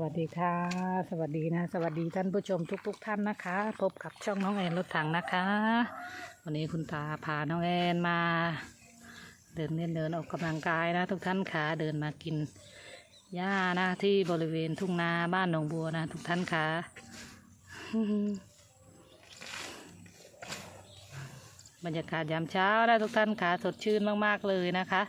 วัสดีค่ะ สวัสดีนะ สวัสดีท่านผู้ชมทุกๆท่านนะคะ พบกับช่องน้องแอนรถถังนะคะ วันนี้คุณตาพาน้องแอนมา เดินเล่นเดินออกกำลังกายนะ ทุกท่านค่ะเดินมากินหญ้านะที่บริเวณทุ่งนาบ้านหนองบัวนะ ทุกท่านค่ะบรรยากาศยามเช้านะทุกท่านค่ะสดชื่นมากๆเลยนะคะ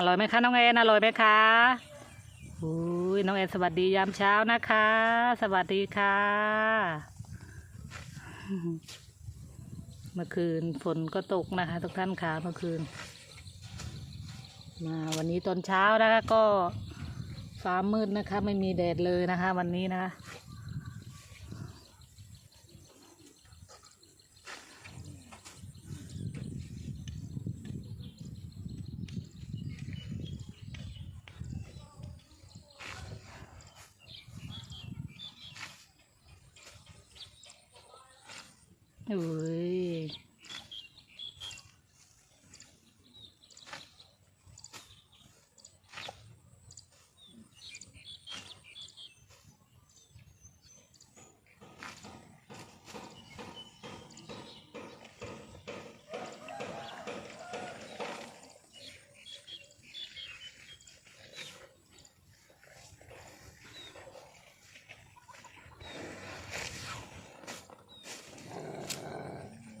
อร่อยไหมคะน้องแอนอร่อยไหมคะอุ้ยน้องแอนสวัสดียามเช้านะคะ สวัสดีค่ะ เมื่อคืนฝนก็ตกนะคะ ทุกท่านค่ะเมื่อคืน มาวันนี้ตอนเช้านะคะก็ฟ้ามืดนะคะ ไม่มีแดดเลยนะคะ วันนี้นะคะ อุ้ย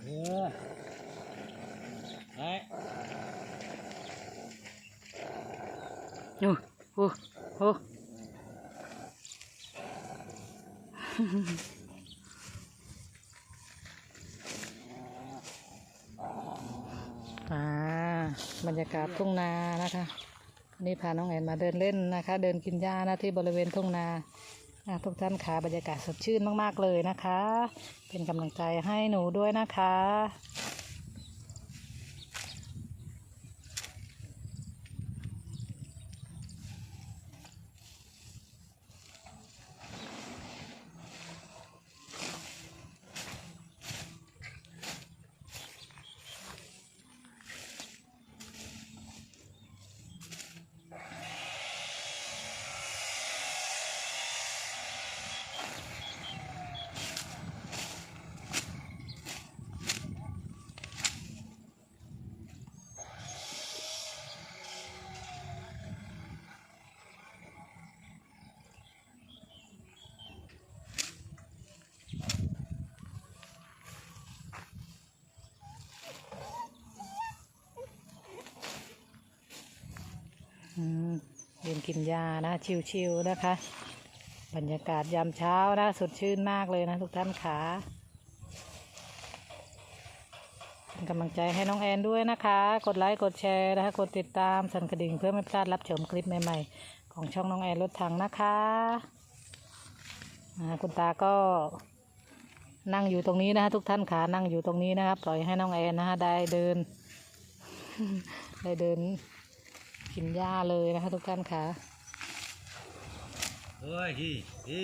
เออ ไอ้โอ้โอ้โอ้อ่าบรรยากาศทุ่งนานะคะวันนี่พาน้องแอนมาเดินเล่นนะคะ เดินกินหญ้านะที่บริเวณทุ่งนาอ่าทุกท่านขาบรรยากาศสดชื่นมาก ๆ เลยนะคะ เป็นกำลังใจให้หนูด้วยนะคะ อืมเดินกินหญ้านะ ชิวๆนะคะ บรรยากาศยามเช้านะ สดชื่นมากเลยนะทุกท่านขาเป็นกำลังใจให้น้องแอนด้วยนะคะ กดไลค์ กดแชร์นะคะ กดติดตามสั่นกระดิ่งเพื่อไม่พลาดรับชมคลิปใหม่ๆ ของช่องน้องแอนรถถังนะคะคุณตาก็นั่งอยู่ตรงนี้นะคะทุกท่านขานั่งอยู่ตรงนี้นะครับปล่อยให้น้องแอนนะคะได้เดิน ได้เดิน กินหญ้าเลยนะคะทุกท่านค่ะเฮ้ยฮีฮี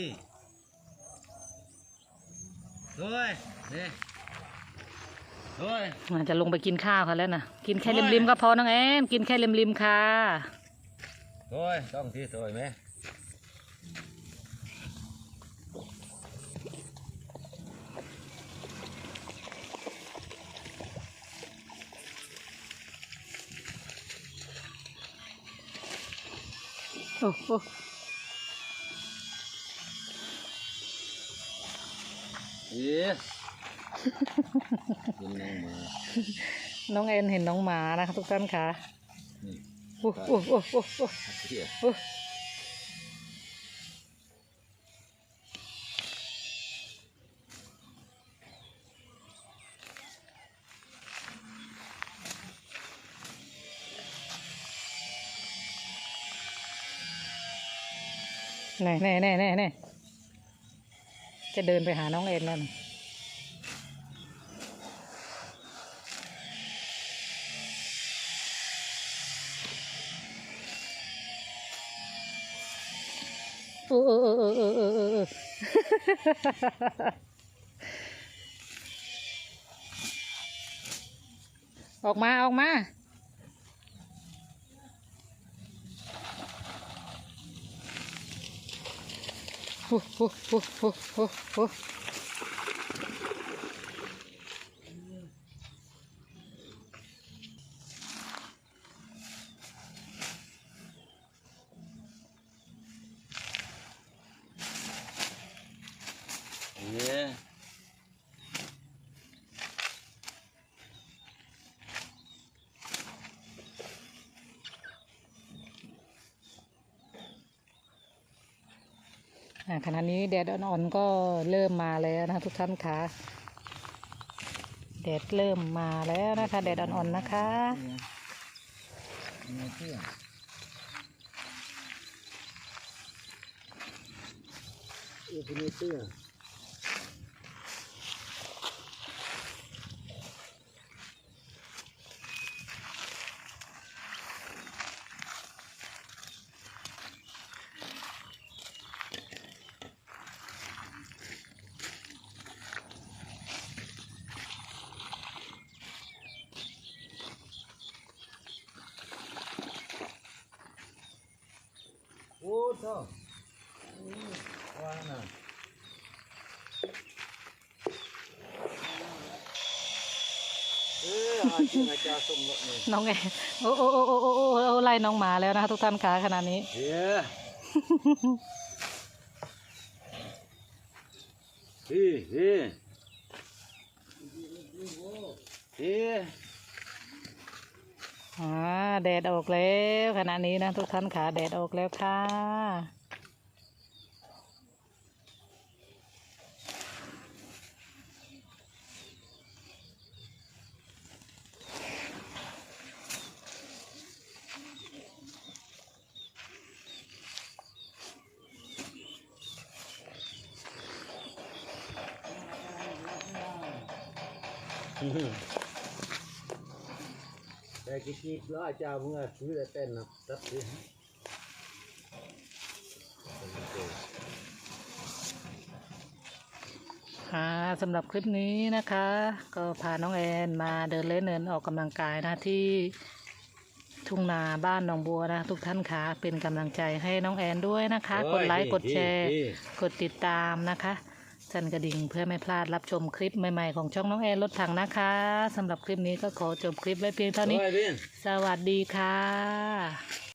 เฮ้ยนี่เฮ้ยอาจจะลงไปกินข้าวค่ะแล้วนะกินแค่ริมๆก็พอน้องแอนกินแค่ริมๆค่ะเฮ้ยต้องที่สวยไหม โอ้โหเอ๊ะกินน้องมาน้องแอนเห็นน้องหมานะคะทุกท่านค่ะนี่โอ้โอ้โอ้โอ้โอ้เหี้ยโอ้ แน่แน่แน่แน่แน่จะเดินไปหาน้องเอ็นนั่นโอ้โออเออเออเออเออออกมา ออกมา หโอ้โหโอ้โหเนี่ย ขณะนี้แดดอ่อนๆก็เริ่มมาแล้วนะทุกท่านคะแดดเริ่มมาแล้วนะคะ แดดอ่อนๆนะคะเอเนเตีย โอ้เจ้าอืมว่าน่ะเอออาจริงอาจารย์สมรสนี่น้องเอโอ้โอ้โอ้โอ้โอ้โอ้โอ้ไล่น้องหมาแล้วนะคะทุกท่านคะขณะนี้ เฮ้ยเฮ้ยเฮ้ยเฮ้ย อ่าแดดออกแล้วขณะนี้นะทุกท่านขาแดดออกแล้วค่ะ แต่กิ๊กๆแล้วอาจารย์มึงอะซื้อแต่เต้นนะตัดสิค่ะสำหรับคลิปนี้นะคะ ก็พาน้องแอนมาเดินเล่นเดินออกกำลังกายนะที่ทุ่งนาบ้านหนองบัวนะทุกท่านคะเป็นกำลังใจให้น้องแอนด้วยนะคะ กดไลค์กดแชร์ กดติดตามนะคะ สั่นกระดิ่งเพื่อไม่พลาดรับชมคลิปใหม่ๆของช่องน้องแอนรถถังนะคะสำหรับคลิปนี้ก็ขอจบคลิปไว้เพียงเท่านี้ Rồi, Vin. สวัสดีค่ะ